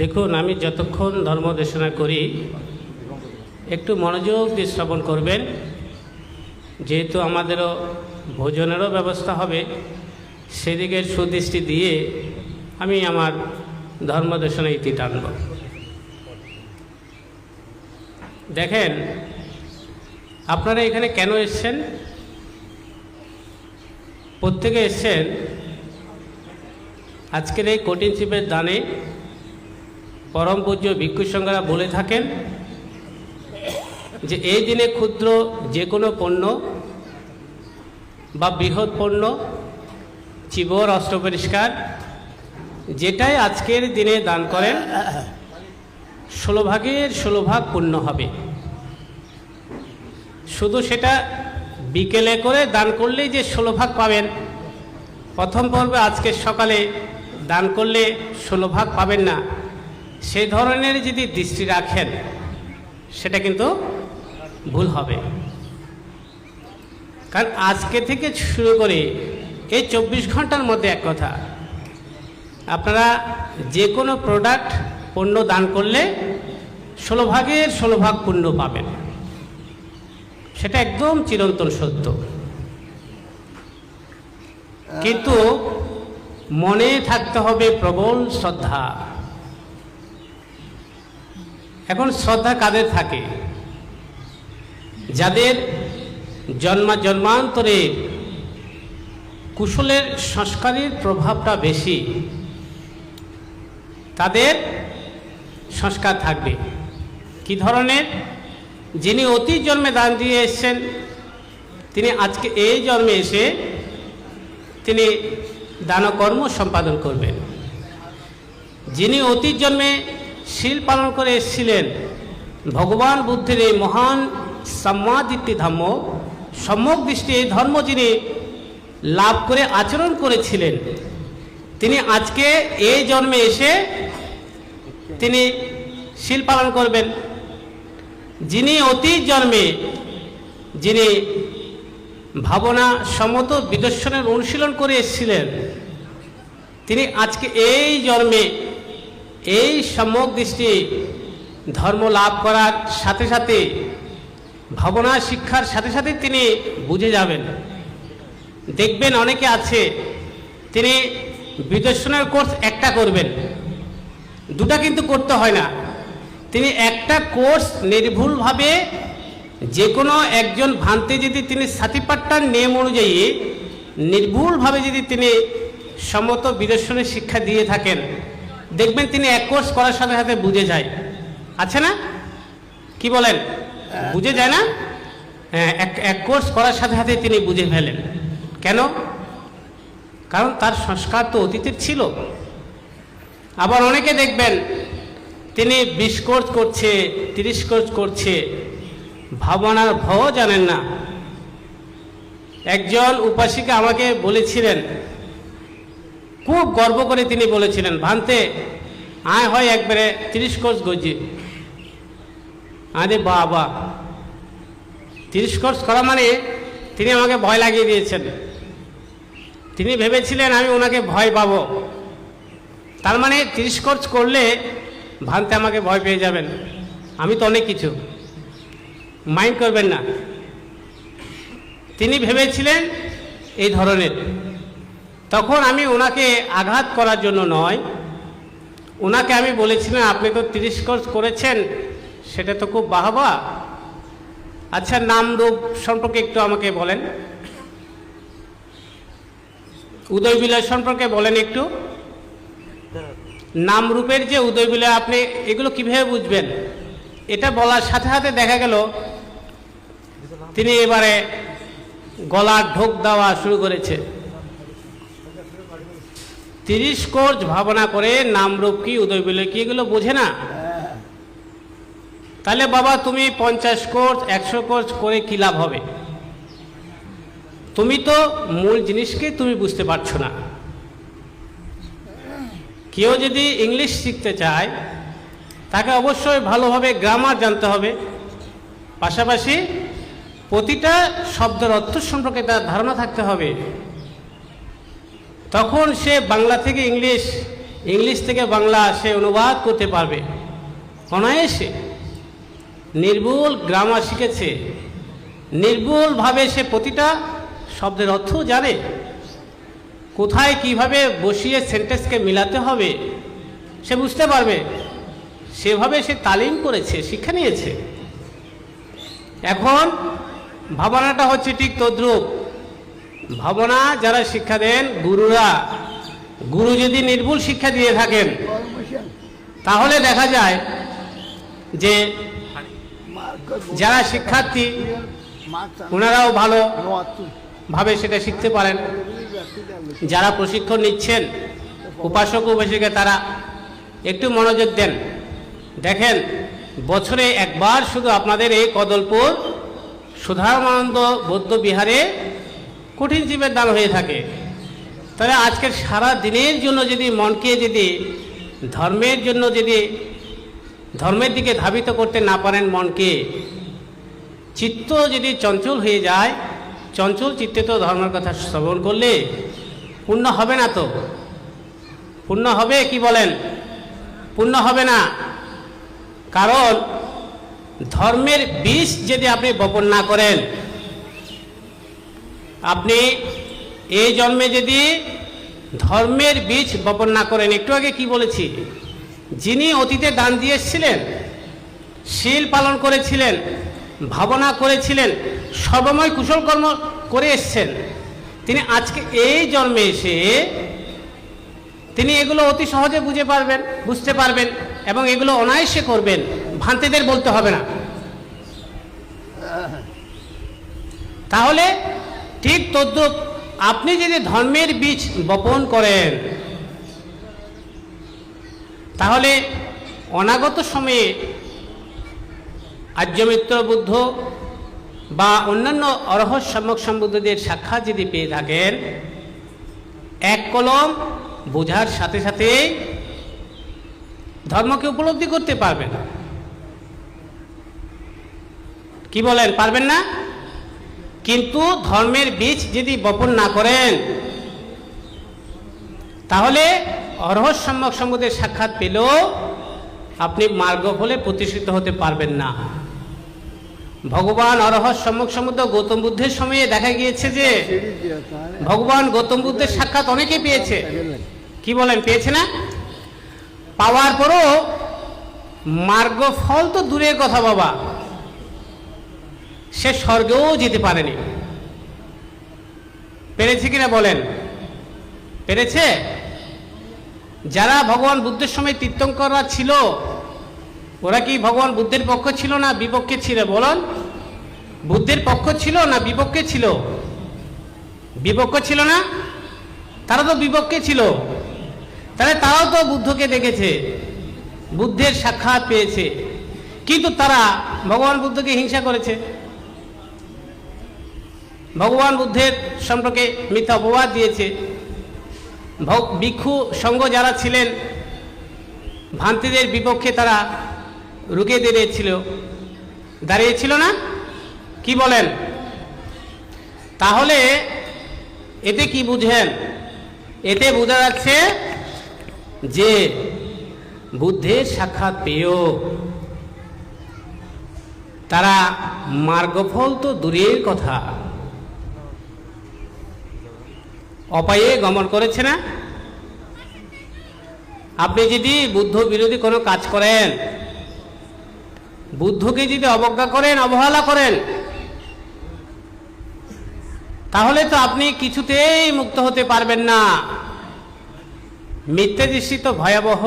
দেখুন, আমি যতক্ষণ ধর্ম দেশনা করি, একটু মনোযোগ দিয়ে শ্রবণ করবেন। যেহেতু আমাদেরও ভোজনেরও ব্যবস্থা হবে সেদিকে সুদৃষ্টি দিয়ে আমি আমার ধর্ম দেশনা ইতি টানব। দেখেন, আপনারা এখানে কেন এসছেন? প্রত্যেকে এসছেন। আজকের এই কঠিন শিবের দানে পরম পূজ্য ভিক্ষু সংঘরা বলে থাকেন যে এই দিনে ক্ষুদ্র যে কোনো পণ্য বা বৃহৎ পণ্য, চিবর, অস্ত্র পরিষ্কার, যেটাই আজকের দিনে দান করেন, ষোলো ভাগের ষোলো ভাগ পূর্ণ হবে। শুধু সেটা বিকেলে করে দান করলেই যে ষোলো ভাগ পাবেন, প্রথম পর্বে আজকে সকালে দান করলে ষোলো ভাগ পাবেন না। সে ধরনের যদি দৃষ্টি রাখেন, সেটা কিন্তু ভুল হবে। কারণ আজকে থেকে শুরু করে এই চব্বিশ ঘণ্টার মধ্যে এক কথা, আপনারা যে কোনো প্রোডাক্ট পণ্য দান করলে ষোলো ভাগের ষোলো ভাগ পণ্য পাবেন। সেটা একদম চিরন্তন সত্য। কিন্তু মনে থাকতে হবে প্রবল শ্রদ্ধা। এখন শ্রদ্ধা কাদের থাকে? যাদের জন্মা জন্মান্তরে কুশলের সংস্কারের প্রভাবটা বেশি, তাদের সংস্কার থাকবে। কি ধরনের? যিনি অতি জন্মে দান দিয়ে এসছেন, তিনি আজকে এই জন্মে এসে তিনি দানকর্ম সম্পাদন করবেন। যিনি অতীত জন্মে শিল পালন করে এসেছিলেন। ভগবান বুদ্ধের এই মহান সম্মাদিত্যি ধর্ম সম্যক দৃষ্টি এই ধর্ম যিনি লাভ করে আচরণ করেছিলেন, তিনি আজকে এই জন্মে এসে তিনি শিল পালন করবেন। যিনি অতীত জন্মে, যিনি ভাবনা সম্মত বিদর্শনের অনুশীলন করে এসেছিলেন, তিনি আজকে এই জন্মে এই সম্যক দৃষ্টি ধর্ম লাভ করার সাথে সাথে, ভাবনা শিক্ষার সাথে সাথে তিনি বুঝে যাবেন। দেখবেন অনেকে আছে, তিনি বিদর্শনের কোর্স একটা করবেন। দুটা কিন্তু করতে হয় না। তিনি একটা কোর্স নির্ভুলভাবে যে কোনো একজন ভান্তে যদি তিনি সাতিপাট্টার নিয়ম অনুযায়ী নির্ভুলভাবে যদি তিনি সমত বিদর্শনের শিক্ষা দিয়ে থাকেন দেখবেন তিনি এক কোর্স করার সাথে সাথে বুঝে যায়। আছে না? কি বলেন? বুঝে যায় না? হ্যাঁ এক এক কোর্স করার সাথে সাথে তিনি বুঝে ফেলেন। কেন? কারণ তার সংস্কার তো অতীতের ছিল। আবার অনেকে দেখবেন, তিনি বিশ কোর্স করছে, তিরিশ কোর্স করছে। ভাবনার ভও জানেন না। একজন উপাসিকা আমাকে বলেছিলেন খুব গর্ব করে তিনি বলেছিলেন, ভান্তে, আয় হয় একবারে তিরিশ কোর্স গজি। আরে বাবা, তিরিশ কোর্স করা মানে তিনি আমাকে ভয় লাগিয়ে দিয়েছেন। তিনি ভেবেছিলেন আমি ওনাকে ভয় পাব। তার মানে তিরিশ কোর্স করলে ভান্তে আমাকে ভয় পেয়ে যাবেন। আমি তো অনেক কিছু। মাইন্ড করবেন না। তিনি ভেবেছিলেন এই ধরনের। তখন আমি ওনাকে আঘাত করার জন্য নয়। ওনাকে আমি বলেছিলাম, আপনি তো তিরিশ কোর্স করেছেন, সেটা তো খুব বাহবা। আচ্ছা নাম রূপ সম্পর্কে একটু আমাকে বলেন। উদয় বিলয় সম্পর্কে বলেন একটু। নাম রূপের যে উদয় বিলয়, আপনি এগুলো কীভাবে বুঝবেন? এটা বলার সাথে সাথে দেখা গেল, তিনি এবারে গলার ঢোক দেওয়া শুরু করেছে। তিরিশ কোর্স ভাবনা করে নামরূপ কি উদয় বিলয় কি, এগুলো বোঝে না। তাহলে বাবা, তুমি পঞ্চাশ কোর্স, একশো কোর্স করে কি লাভ হবে? তুমি তো মূল জিনিসকে তুমি বুঝতে পারছ না। কেউ যদি ইংলিশ শিখতে চায়, তাকে অবশ্যই ভালোভাবে গ্রামার জানতে হবে। পাশাপাশি প্রতিটা শব্দের অর্থ সম্পর্কে তার ধারণা থাকতে হবে। তখন সে বাংলা থেকে ইংলিশ ইংলিশ থেকে বাংলা সে অনুবাদ করতে পারবে। অনায়াসে নির্ভুল গ্রামার শিখেছে। নির্ভুলভাবে সে প্রতিটা শব্দের অর্থ জানে। কোথায় কীভাবে বসিয়ে সেন্টেন্সকে মিলাতে হবে, সে বুঝতে পারবে। সেভাবে সে তালিম করেছে, শিক্ষা নিয়েছে। এখন ভাবনাটা হচ্ছে ঠিক তদ্রুপ। ভাবনা যারা শিক্ষা দেন, গুরুরা, গুরু যদি নির্ভুল শিক্ষা দিয়ে থাকেন, তাহলে দেখা যায় যে যারা শিক্ষার্থী ওনারাও ভালো ভাবে সেটা শিখতে পারেন। যারা প্রশিক্ষণ নিচ্ছেন, উপাসক উপাসিকা তারা একটু মনোযোগ দেন। দেখেন, বছরে একবার শুধু আপনাদের এই কদলপুর সুধারামানন্দ বৌদ্ধ বিহারে কঠিন জীবের দান হয়ে থাকে। তাহলে আজকের সারা দিনের জন্য যদি মনকে যদি ধর্মের জন্য যদি ধর্মের দিকে ধাবিত করতে না পারেন মনকে, চিত্ত যদি চঞ্চল হয়ে যায়, চঞ্চল চিত্তে তো ধর্মের কথা শ্রবণ করলে পূর্ণ হবে না তো? পূর্ণ হবে কি বলেন? পূর্ণ হবে না। কারণ ধর্মের বিষ যদি আপনি বপন না করেন আপনি এই জন্মে যদি ধর্মের বীজ বপন না করেন, একটু আগে কি বলেছি? যিনি অতীতে দান দিয়ে এসেছিলেন শীল পালন করেছিলেন, ভাবনা করেছিলেন, সর্বময় কুশল কর্ম করে এসছেন, তিনি আজকে এই জন্মে এসে তিনি এগুলো অতি সহজে বুঝে পারবেন, বুঝতে পারবেন এবং এগুলো অনায়াসে করবেন ভান্তিদের বলতে হবে না। তাহলে ঠিক তদ্রুপ, আপনি যদি ধর্মের বীজ বপন করেন, তাহলে অনাগত সময়ে আর্যমিত্র বুদ্ধ বা অন্যান্য অরহস সম্যক সম্বুদ্ধদের সাক্ষাৎ যদি পেয়ে থাকেন, এক কলম বোঝার সাথে সাথে ধর্মকে উপলব্ধি করতে পারবেন কি বলেন, পারবেন না? কিন্তু ধর্মের বীজ যদি বপন না করেন, তাহলে অরহস সম্যক সম্বুদের সাক্ষাৎ পেলেও আপনি মার্গ ফলে প্রতিষ্ঠিত হতে পারবেন না। ভগবান অরহস সম্যক সমুদ্র গৌতম বুদ্ধের সময়ে দেখা গিয়েছে যে, ভগবান গৌতম বুদ্ধের সাক্ষাৎ অনেকে পেয়েছে। কি বলেন, পেয়েছে না? পাওয়ার পরও মার্গ ফল তো দূরের কথা বাবা। সে স্বর্গেও যেতে পারেনি। পেরেছে কিনা বলেন? পেরেছে? যারা ভগবান বুদ্ধের সময় তীর্থঙ্কররা ছিল, ওরা কি ভগবান বুদ্ধের পক্ষ ছিল না বিপক্ষে ছিল? বলুন। বুদ্ধের পক্ষ ছিল না বিপক্ষে ছিল? বিপক্ষ ছিল না? তারা তো বিপক্ষে ছিল। তাহলে তারাও তো বুদ্ধকে দেখেছে, বুদ্ধের সাক্ষাৎ পেয়েছে। কিন্তু তারা ভগবান বুদ্ধকে হিংসা করেছে। ভগবান বুদ্ধের সম্পর্কে মিথ্যা অপবাদ দিয়েছে। ভিক্ষু সঙ্গ যারা ছিলেন ভান্তিদের বিপক্ষে তারা রুকে দাঁড়িয়েছিল দাঁড়িয়েছিল না? কি বলেন? তাহলে এতে কি বুঝেন? এতে বোঝা যাচ্ছে যে বুদ্ধের সাক্ষাৎ পেয়েও তারা মার্গফল তো দূরের কথা। অপায়ে গমন করেছে না? আপনি যদি বুদ্ধ বিরোধী কোনো কাজ করেন, বুদ্ধকে যদি অবজ্ঞা করেন, অবহেলা করেন, তাহলে তো আপনি কিছুতেই মুক্ত হতে পারবেন না। মিথ্যে দৃষ্টি তো ভয়াবহ।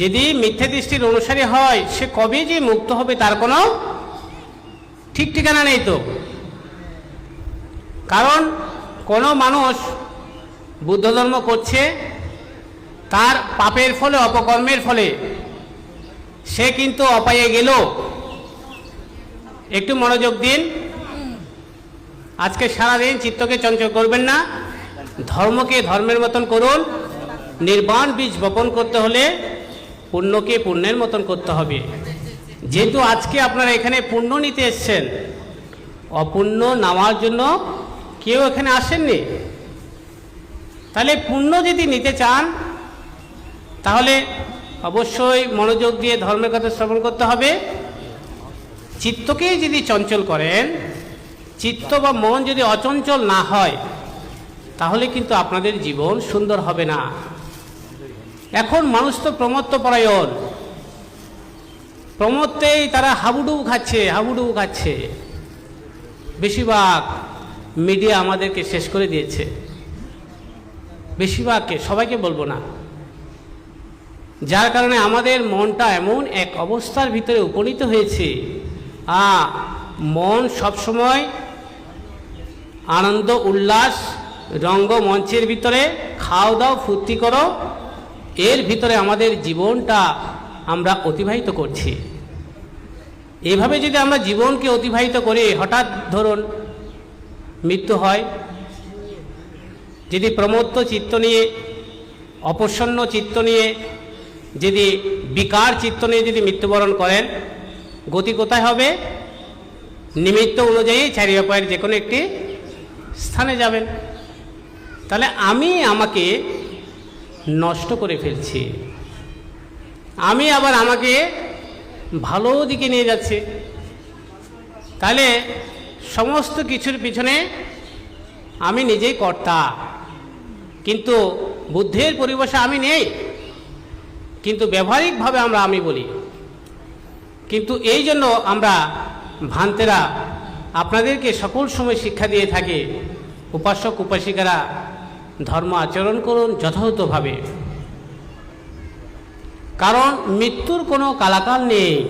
যদি মিথ্যে দৃষ্টির অনুসারী হয়, সে কবে যে মুক্ত হবে তার কোনো ঠিক ঠিকানা নেই তো। কারণ কোনো মানুষ বুদ্ধ ধর্ম করছে তার পাপের ফলে, অপকর্মের ফলে। সে কিন্তু অপায়ে গেল। একটু মনোযোগ দিন। আজকে সারাদিন চিত্তকে চঞ্চল করবেন না। ধর্মকে ধর্মের মতন করুন। নির্বাণ বীজ বপন করতে হলে পুণ্যকে পুণ্যের মতন করতে হবে। যেহেতু আজকে আপনারা এখানে পুণ্য নিতে এসছেন, অপুণ্য নামার জন্য কেউ এখানে আসেননি? তাহলে পুণ্য যদি নিতে চান, তাহলে অবশ্যই মনোযোগ দিয়ে ধর্মের কথা শ্রবণ করতে হবে। চিত্তকে যদি চঞ্চল করেন, চিত্ত বা মন যদি অচঞ্চল না হয়, তাহলে কিন্তু আপনাদের জীবন সুন্দর হবে না। এখন মানুষ তো প্রমত্ত পরায়ণ প্রমত্তেই তারা হাবুডুবু খাচ্ছে হাবুডুবু খাচ্ছে। বেশিরভাগ মিডিয়া আমাদেরকে শেষ করে দিয়েছে। বেশিরভাগকে, সবাইকে বলব না। যার কারণে আমাদের মনটা এমন এক অবস্থার ভিতরে উপনীত হয়েছে। আ মন সবসময় আনন্দ, উল্লাস রঙ্গমঞ্চের ভিতরে খাও দাও, ফুর্তি করো। এর ভিতরে আমাদের জীবনটা আমরা অতিবাহিত করছি। এভাবে যদি আমরা জীবনকে অতিবাহিত করি, হঠাৎ ধরুন মৃত্যু হয়। যদি প্রমত্ত চিত্ত নিয়ে অপসন্ন চিত্ত নিয়ে, যদি বিকার চিত্ত নিয়ে যদি মৃত্যুবরণ করেন, গতি কোথায় হবে? নিমিত্ত অনুযায়ী চারিয়া পায়ের যে কোনো একটি স্থানে যাবেন। তাহলে আমি আমাকে নষ্ট করে ফেলছি। আমি আবার আমাকে ভালো দিকে নিয়ে যাচ্ছি। তাহলে সমস্ত কিছুর পিছনে আমি নিজেই কর্তা। কিন্তু বুদ্ধের পরিবেশে আমি নেই। কিন্তু ব্যবহারিকভাবে আমরা আমি বলি। কিন্তু এই জন্য আমরা ভান্তেরা আপনাদেরকে সকল সময় শিক্ষা দিয়ে থাকে, উপাসক, উপাসিকারা ধর্ম আচরণ করুন যথাযথভাবে। কারণ মৃত্যুর কোনো কালাকাল নেই।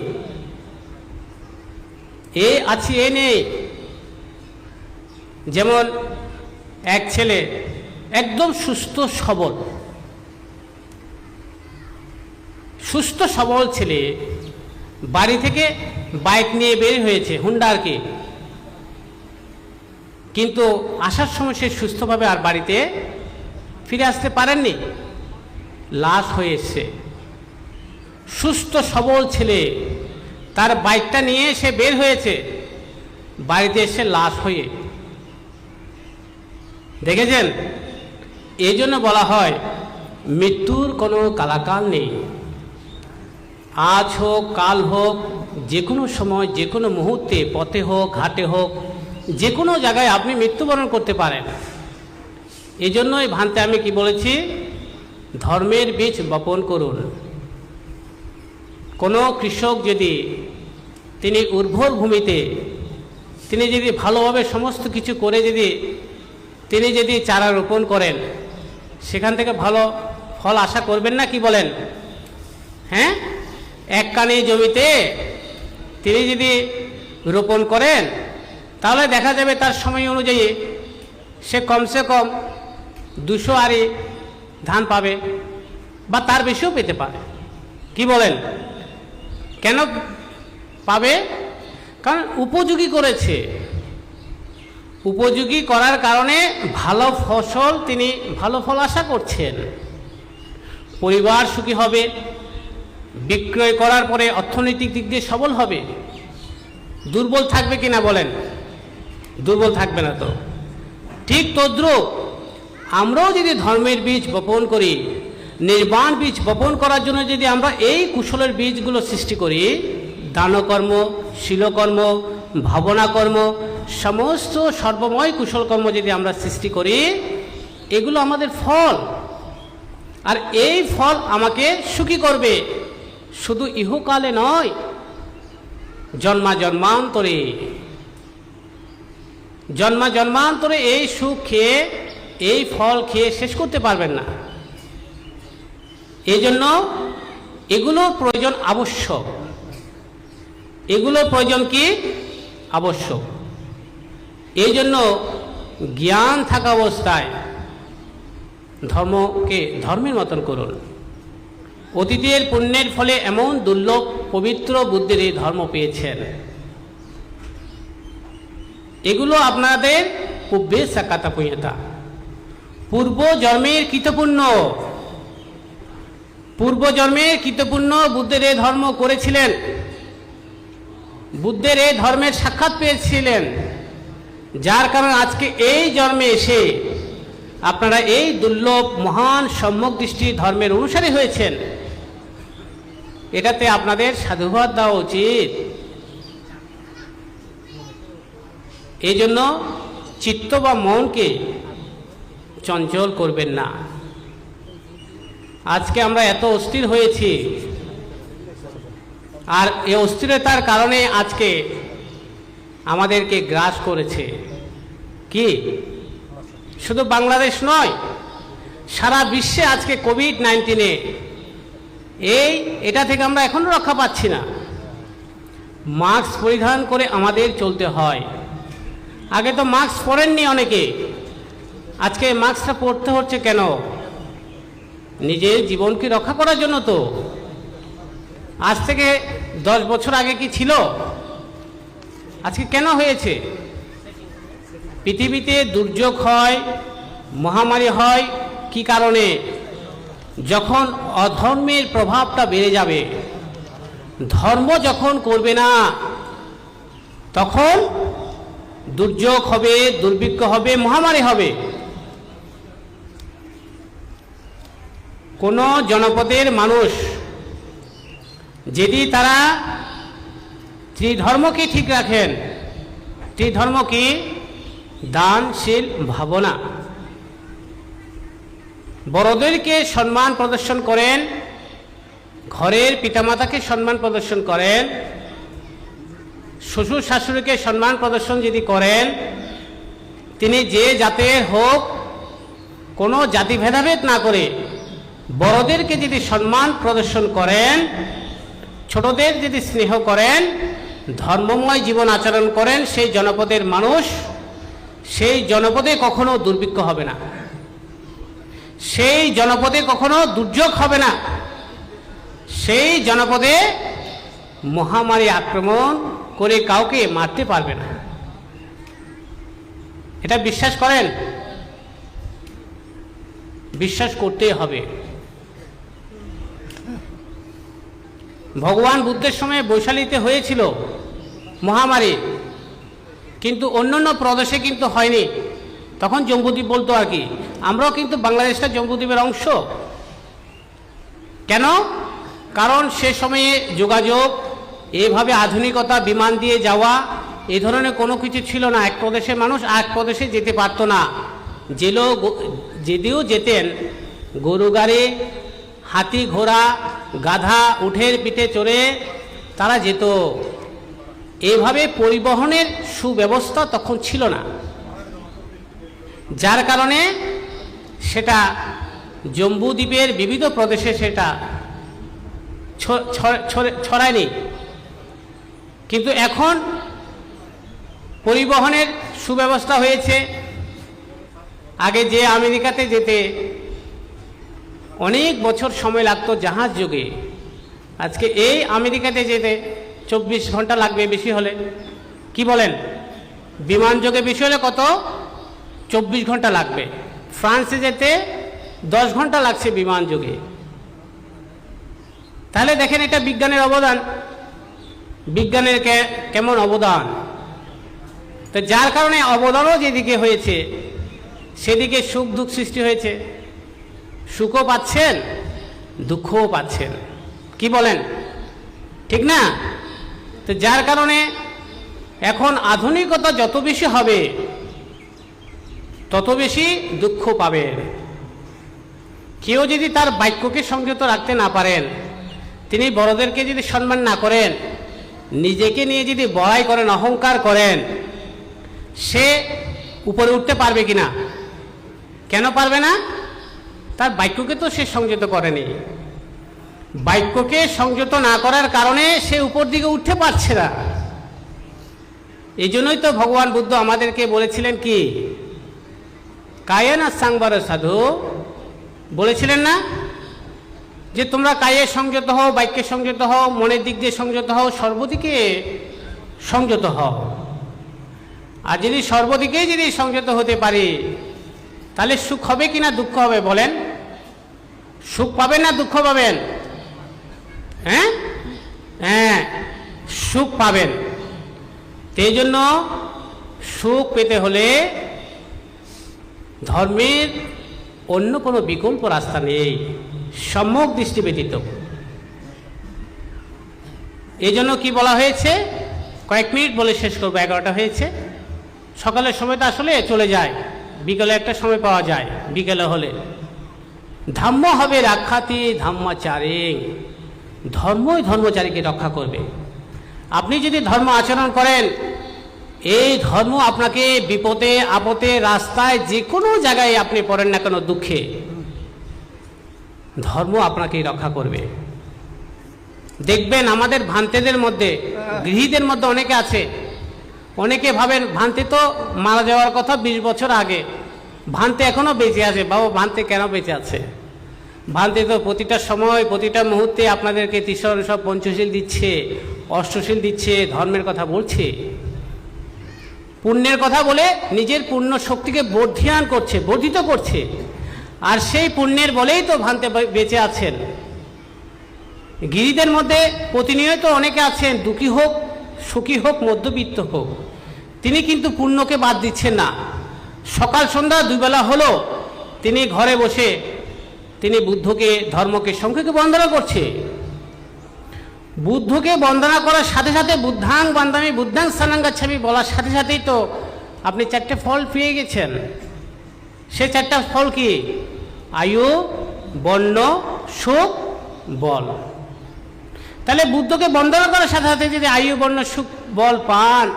এ আছে, এ নেই। যেমন এক ছেলে একদম সুস্থ, সবল। সুস্থ, সবল ছেলে বাড়ি থেকে বাইক নিয়ে বের হয়েছে হুন্ডারকে। কিন্তু আসার সময় সে সুস্থভাবে আর বাড়িতে ফিরে আসতে পারেননি। লাশ হয়ে এসছে। সুস্থ, সবল ছেলে তার বাইকটা নিয়ে সে বের হয়েছে। বাড়িতে এসে লাশ হয়ে দেখেছেন? এই জন্য বলা হয়, মৃত্যুর কোনো কালাকাল নেই। আজ হোক, কাল হোক, যে কোনো সময়, যে কোনো মুহূর্তে, পথে হোক, ঘাটে হোক, যে কোনো জায়গায় আপনি মৃত্যুবরণ করতে পারেন। এই জন্যই ভান্তে আমি কি বলেছি, ধর্মের বীজ বপন করুন। কোনো কৃষক যদি তিনি উর্বর ভূমিতে, তিনি যদি ভালোভাবে সমস্ত কিছু করে যদি তিনি যদি চারা রোপণ করেন, সেখান থেকে ভালো ফল আশা করবেন না কি বলেন? হ্যাঁ? এক কানি জমিতে তিনি যদি রোপণ করেন, তাহলে দেখা যাবে তার সময় অনুযায়ী সে কমসে কম দুশো আড়ি ধান পাবে বা তার বেশিও পেতে পারে। কি বলেন? কেন পাবে? কারণ উপযোগী করেছে। উপযোগী করার কারণে ভালো ফসল তিনি, ভালো ফল আশা করছেন। পরিবার সুখী হবে, বিক্রয় করার পরে অর্থনৈতিক দিক দিয়ে সবল হবে। দুর্বল থাকবে কিনা বলেন? দুর্বল থাকবে না তো। ঠিক তদ্রুপ আমরাও যদি ধর্মের বীজ বপন করি, নির্বাণ বীজ বপন করার জন্য যদি আমরা এই কুশলের বীজগুলো সৃষ্টি করি, দানকর্ম, শিলকর্ম, ভাবনাকর্ম সমস্ত সর্বময় কুশলকর্ম যদি আমরা সৃষ্টি করি, এগুলো আমাদের ফল। আর এই ফল আমাকে সুখী করবে। শুধু ইহকালে নয়, জন্মা জন্মান্তরে। জন্মা জন্মান্তরে এই সুখ খেয়ে, এই ফল খেয়ে শেষ করতে পারবেন না। এই জন্য এগুলোর প্রয়োজন আবশ্যক। এগুলোর প্রয়োজন কি? আবশ্যক। এই জন্য জ্ঞান থাকা অবস্থায় ধর্মকে ধর্মের মতন করুন। অতীতের পুণ্যের ফলে এমন দুর্লভ, পবিত্র বুদ্ধির এই ধর্ম পেয়েছেন। এগুলো আপনাদের পূর্বে সাকাতা পুঁয়তা পূর্ব জন্মের কৃতপুণ্য পূর্ব জন্মের কৃতপুণ্য বুদ্ধের এই ধর্ম করেছিলেন। বুদ্ধের এ ধর্মের সাক্ষাৎ পেয়েছিলেন। যার কারণে আজকে এই জন্মে এসে আপনারা এই দুর্লভ, মহান, সম্যক দৃষ্টি ধর্মের অনুসারী হয়েছেন। এটাতে আপনাদের সাধুবাদ দেওয়া উচিত। এই জন্য চিত্ত বা মনকে চঞ্চল করবেন না। আজকে আমরা এত অস্থির হয়েছি। আর এই অস্থিরতার কারণে আজকে আমাদেরকে গ্রাস করেছে। কি? শুধু বাংলাদেশ নয়, সারা বিশ্বে আজকে কোভিড নাইন্টিনে এই, এটা থেকে আমরা এখনও রক্ষা পাচ্ছি না। মাস্ক পরিধান করে আমাদের চলতে হয়। আগে তো মাস্ক পরেননি অনেকে। আজকে মাস্কটা পরতে হচ্ছে কেন? নিজের জীবনকে রক্ষা করার জন্য তো। আজ থেকে দশ বছর আগে কি ছিল? আজকে কেন হয়েছে? পৃথিবীতে দুর্যোগ হয়, মহামারী হয়, কি কারণে? যখন অধর্মের প্রভাবটা বেড়ে যাবে, ধর্ম যখন করবে না, তখন দুর্যোগ হবে, দুর্ভিক্ষ হবে, মহামারী হবে। কোনো জনপদের মানুষ যদি তারা ত্রিধর্মকে ঠিক রাখেন ত্রিধর্ম কি দানশীল ভাবনা। বড়দেরকে সম্মান প্রদর্শন করেন, ঘরের পিতামাতাকে সম্মান প্রদর্শন করেন, শ্বশুর শাশুড়িকে সম্মান প্রদর্শন যদি করেন, তিনি যে জাতের হোক, কোনো জাতি ভেদাভেদ না করে বড়দেরকে যদি সম্মান প্রদর্শন করেন, ছোটদের যদি স্নেহ করেন ধর্মময় জীবন আচরণ করেন, সেই জনপদের মানুষ, সেই জনপদে কখনো দুর্ভিক্ষ হবে না। সেই জনপদে কখনো দুর্যোগ হবে না। সেই জনপদে মহামারী আক্রমণ করে কাউকে মারতে পারবে না। এটা বিশ্বাস করেন? বিশ্বাস করতেই হবে। ভগবান বুদ্ধের সময় বৈশালীতে হয়েছিল মহামারী। কিন্তু অন্যান্য প্রদেশে কিন্তু হয়নি। তখন জম্বুদ্বীপ বলতো আর কি, আমরাও কিন্তু বাংলাদেশটা জম্বুদ্বীপের অংশ। কেন? কারণ সে সময়ে যোগাযোগ, এভাবে আধুনিকতা, বিমান দিয়ে যাওয়া, এ ধরনের কোনো কিছু ছিল না। এক প্রদেশের মানুষ এক প্রদেশে যেতে পারতো না। জেলেও যদিও যেতেন, গরু গাড়ি, হাতি ঘোড়া, গাধা, উঠের পিঠে চড়ে তারা যেত। এভাবে পরিবহনের সুব্যবস্থা তখন ছিল না। যার কারণে সেটা জম্বুদ্বীপের বিবিধ প্রদেশে সেটা ছড়ায়নি। কিন্তু এখন পরিবহনের সুব্যবস্থা হয়েছে। আগে যে আমেরিকাতে যেতে অনেক বছর সময় লাগতো জাহাজ যুগে, আজকে এই আমেরিকাতে যেতে চব্বিশ ঘণ্টা লাগবে বেশি হলে। কি বলেন? বিমান যোগে বেশি হলে কত? চব্বিশ ঘণ্টা লাগবে। ফ্রান্সে যেতে দশ ঘণ্টা লাগছে বিমান যোগে। তাহলে দেখেন এটা বিজ্ঞানের অবদান। বিজ্ঞানের কেমন অবদান? তো যার কারণে অবদানও যেদিকে হয়েছে, সেদিকে সুখ দুঃখ সৃষ্টি হয়েছে। সুখও পাচ্ছেন, দুঃখও পাচ্ছেন। কি বলেন? ঠিক না? তো যার কারণে এখন আধুনিকতা যত বেশি হবে, তত বেশি দুঃখ পাবেন কেউ যদি তার বাক্যকে সংযত রাখতে না পারেন, তিনি বড়দেরকে যদি সম্মান না করেন, নিজেকে নিয়ে যদি বড়াই করেন, অহংকার করেন, সে উপরে উঠতে পারবে কিনা? কেন পারবে না? তার বাক্যকে তো সে সংযত করেনি। বাক্যকে সংযত না করার কারণে সে উপর দিকে উঠতে পারছে না। এই জন্যই তো ভগবান বুদ্ধ আমাদেরকে বলেছিলেন কি? কায়েনা সাংবার সাধু। বলেছিলেন না? যে তোমরা কায়ে সংযত হও, বাক্যে সংযত হও, মনের দিক দিয়ে সংযত হও, সর্বদিকে সংযত হও। আর যদি সর্বদিকেই যদি সংযত হতে পারি, তাহলে সুখ হবে কি না দুঃখ হবে বলেন? সুখ পাবেন না দুঃখ পাবেন? হ্যাঁ? হ্যাঁ সুখ পাবেন। এই জন্য সুখ পেতে হলে ধর্মের অন্য কোনো বিকল্প রাস্তা নেই। সম্যক দৃষ্টি ব্যতীত। এই জন্য কি বলা হয়েছে? কয়েক মিনিট বলে শেষ করব, এগারোটা হয়েছে। সকালের সময় তো আসলে চলে যায়। বিকেলে একটা সময় পাওয়া যায়, বিকেলে হলে। ধাম্য হবে রাখাতি ধাম্মাচারিং ধর্মই ধর্মচারীকে রক্ষা করবে। আপনি যদি ধর্ম আচরণ করেন, এই ধর্ম আপনাকে বিপদে, আপদে, রাস্তায় যে কোনো জায়গায় আপনি পড়েন না কেন, দুঃখে। ধর্ম আপনাকেই রক্ষা করবে। দেখবেন আমাদের ভান্তেদের মধ্যে, গৃহীদের মধ্যে অনেকে আছে। অনেকে ভাবেন ভান্তে তো মারা যাওয়ার কথা বিশ বছর আগে। ভান্তে এখনও বেঁচে আছে। বাবা ভান্তে কেন বেঁচে আছে? ভান্তে তো প্রতিটা সময়, প্রতিটা মুহূর্তে আপনাদেরকে তিসর সব পঞ্চশীল দিচ্ছে, অষ্টশীল দিচ্ছে, ধর্মের কথা বলছে। পুণ্যের কথা বলে নিজের পুণ্য শক্তিকে বর্ধিয়ান করছে, বর্ধিত করছে। আর সেই পুণ্যের বলেই তো ভান্তে বেঁচে আছেন। গিরিদের মধ্যে প্রতিনিয়ত অনেকে আছেন, দুঃখী হোক, সুখী হোক, মধ্যবিত্ত হোক। তিনি কিন্তু পুণ্যকে বাদ দিচ্ছেন না। সকাল সন্ধ্যা দুবেলা হলো, তিনি ঘরে বসে তিনি বুদ্ধকে, ধর্মকে, সংখ্যাকে বন্দনা করছে। বুদ্ধকে বন্দনা করার সাথে সাথে বুদ্ধাং বান্দামি বুদ্ধাং স্থানাঙ্গাচ্ছামি বলার সাথে সাথেই তো আপনি চারটে ফল পেয়ে গেছেন। সে চারটা ফল কি? আয়ু, বর্ণ, সুখ, বল। তাহলে বুদ্ধকে বন্দনা করার সাথে সাথে যদি আয়ু, বর্ণ, সুখ, বল পান,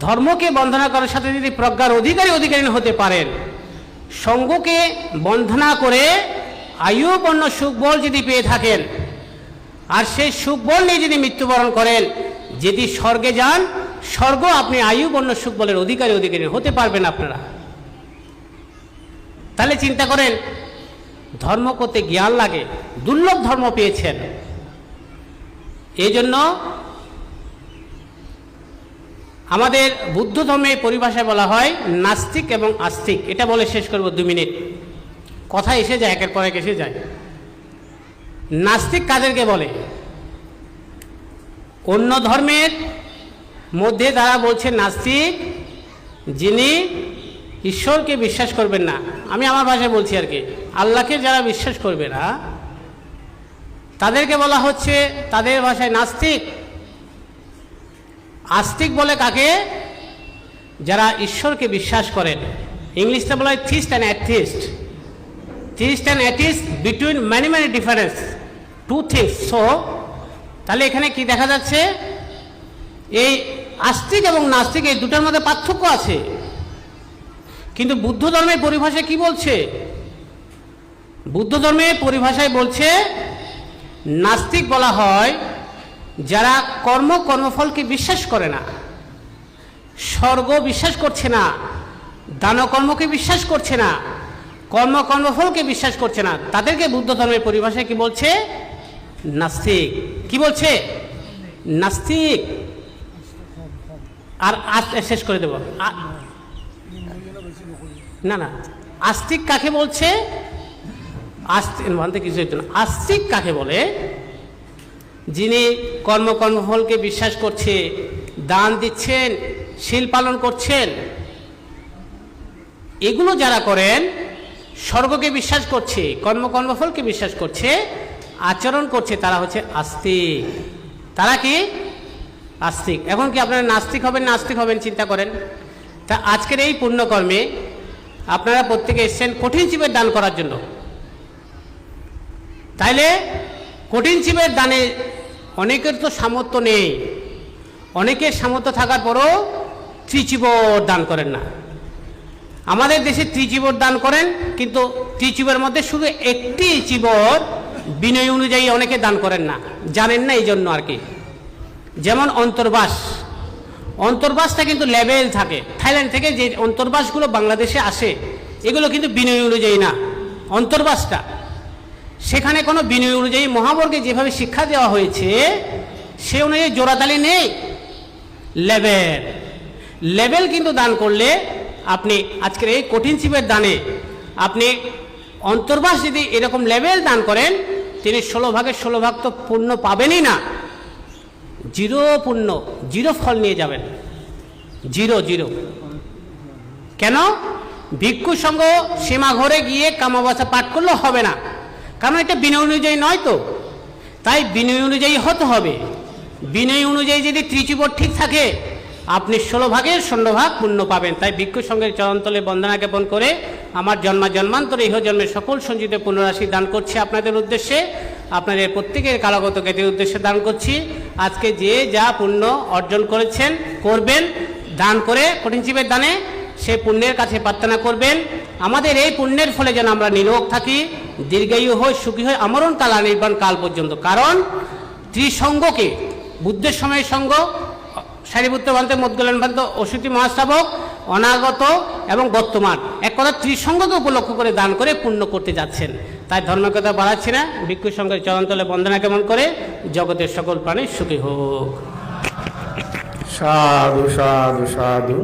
ধর্মকে বন্দনা করার সাথে যদি প্রজ্ঞার অধিকারী অধিকারী হতে পারেন, সঙ্গকে বন্ধনা করে আয়ু বর্ণ সুখ বল যদি পেয়ে থাকেন, আর সেই সুখবল নিয়ে যদি মৃত্যুবরণ করেন, যদি স্বর্গে যান স্বর্গ আপনি আয়ু বর্ণ সুখ বলের অধিকারী অধিকারী হতে পারবেন আপনারা। তাহলে চিন্তা করেন, ধর্ম করতে জ্ঞান লাগে, দুর্লভ ধর্ম পেয়েছেন। এই জন্য আমাদের বুদ্ধ ধর্মের পরিভাষায় বলা হয় নাস্তিক এবং আস্তিক। এটা বলে শেষ করব দু মিনিট। কথা এসে যায়, একের পর এক এসে যায়। নাস্তিক কাদেরকে বলে? অন্য ধর্মের মধ্যে তারা বলছে, নাস্তিক যিনি ঈশ্বরকে বিশ্বাস করবেন না। আমি আমার ভাষায় বলছি আর কি, আল্লাহকে যারা বিশ্বাস করবে না, তাদেরকে বলা হচ্ছে তাদের ভাষায় নাস্তিক। আস্তিক বলে কাকে? যারা ঈশ্বরকে বিশ্বাস করেন। ইংলিশটা বলা হয় theist and atheist. Theist and atheist between many many difference two things so তাহলে এখানে কি দেখা যাচ্ছে? এই আস্তিক এবং নাস্তিক এই দুটার মধ্যে পার্থক্য আছে। কিন্তু বুদ্ধ ধর্মের পরিভাষায় কি বলছে? বুদ্ধ ধর্মের পরিভাষায় বলছে, নাস্তিক বলা হয় যারা কর্ম, কর্মফলকে বিশ্বাস করে না। স্বর্গ বিশ্বাস করছে না। দানকর্মকে বিশ্বাস করছে না। কর্ম কর্মফলকে বিশ্বাস করছে না। তাদেরকে বুদ্ধ ধর্মের পরিভাষায় কি বলছে? নাস্তিক। কি বলছে? নাস্তিক। আর শেষ করে দেব। না না। আস্তিক কাকে বলছে? আস্তিক কিছু না। আস্তিক কাকে বলে? যিনি কর্ম কর্মফলকে বিশ্বাস করছে, দান দিচ্ছেন, শিল পালন করছেন, এগুলো যারা করেন স্বর্গকে বিশ্বাস করছে কর্ম কর্মফলকে বিশ্বাস করছে, আচরণ করছে, তারা হচ্ছে আস্তিক। তারা কি? আস্তিক। এখন কি আপনারা নাস্তিক হবেন নাস্তিক হবেন, চিন্তা করেন। তা আজকের এই পুণ্যকর্মে আপনারা প্রত্যেকে এসছেন কঠিন চিপের দান করার জন্য। তাইলে কঠিন চিপের দানে অনেকের তো সামর্থ্য নেই। অনেকের সামর্থ্য থাকার পরও ত্রিচিবর দান করেন না। আমাদের দেশে ত্রিচিবর দান করেন, কিন্তু ত্রিচিবর মধ্যে শুধু একটি চিবর বিনয় অনুযায়ী অনেকে দান করেন না। জানেন না এই জন্য আর কি। যেমন অন্তর্বাস। অন্তর্বাসটা কিন্তু লেভেল থাকে। থাইল্যান্ড থেকে যে অন্তর্বাসগুলো বাংলাদেশে আসে, এগুলো কিন্তু বিনয় অনুযায়ী না। অন্তর্বাসটা। সেখানে কোনো বিনয় অনুযায়ী মহাবর্গে যেভাবে শিক্ষা দেওয়া হয়েছে, সে অনুযায়ী জোড়াতালি নেই। লেভেল। লেভেল কিন্তু দান করলে আপনি আজকের এই কঠিন শিবের দানে আপনি অন্তর্বাস যদি এরকম লেভেল দান করেন, তিনি ষোলো ভাগের ষোলো ভাগ তো পূর্ণ পাবেনই না। জিরো পূর্ণ, জিরো ফল নিয়ে যাবেন। Zero zero. কেন? ভিক্ষু সঙ্গ সীমা ঘরে গিয়ে কামাবাসা পাঠ করলেও হবে না। কারণ এটা বিনয় অনুযায়ী নয় তো। তাই বিনয় অনুযায়ী হতে হবে। বিনয় অনুযায়ী যদি ত্রিচুবর ঠিক থাকে আপনি ষোলো ভাগের ষোলো ভাগ পুণ্য পাবেন। তাই ভিক্ষু সঙ্গের চরণতলে বন্দনা জ্ঞাপন করে আমার জন্মা জন্মান্তরে ইহ জন্মের সকল সঞ্চিত পুনরাশি দান করছি আপনাদের উদ্দেশ্যে। আপনাদের প্রত্যেকের কালাগত জ্ঞাতির উদ্দেশ্যে দান করছি। আজকে যে যা পুণ্য অর্জন করেছেন, করবেন, দান করে কঠিন জীবের দানে সে পুণ্যের কাছে প্রার্থনা করবেন। আমাদের এই পুণ্যের ফলে যেন আমরা নিরোগ থাকি, দীর্ঘায়ু হই, সুখী হই, আমরণ কাল নির্বাণ কাল পর্যন্ত। কারণ ত্রিসঙ্গকে, বুদ্ধের সময়ের সঙ্গ সারিপুত্র ভান্ত মদগুলেন ভান্ত অসুতি মহাস্থাবক, অনাগত এবং বর্তমান। এক কথা ত্রিসঙ্গকে উপলক্ষ করে দান করে পূর্ণ করতে যাচ্ছেন। তাই ধর্মকথা কথা বাড়াচ্ছি না। ভিক্ষু সঙ্গে চরণতলে বন্দনা কেমন করে জগতের সকল প্রাণী সুখী হোক। সাধু সাধু সাধু।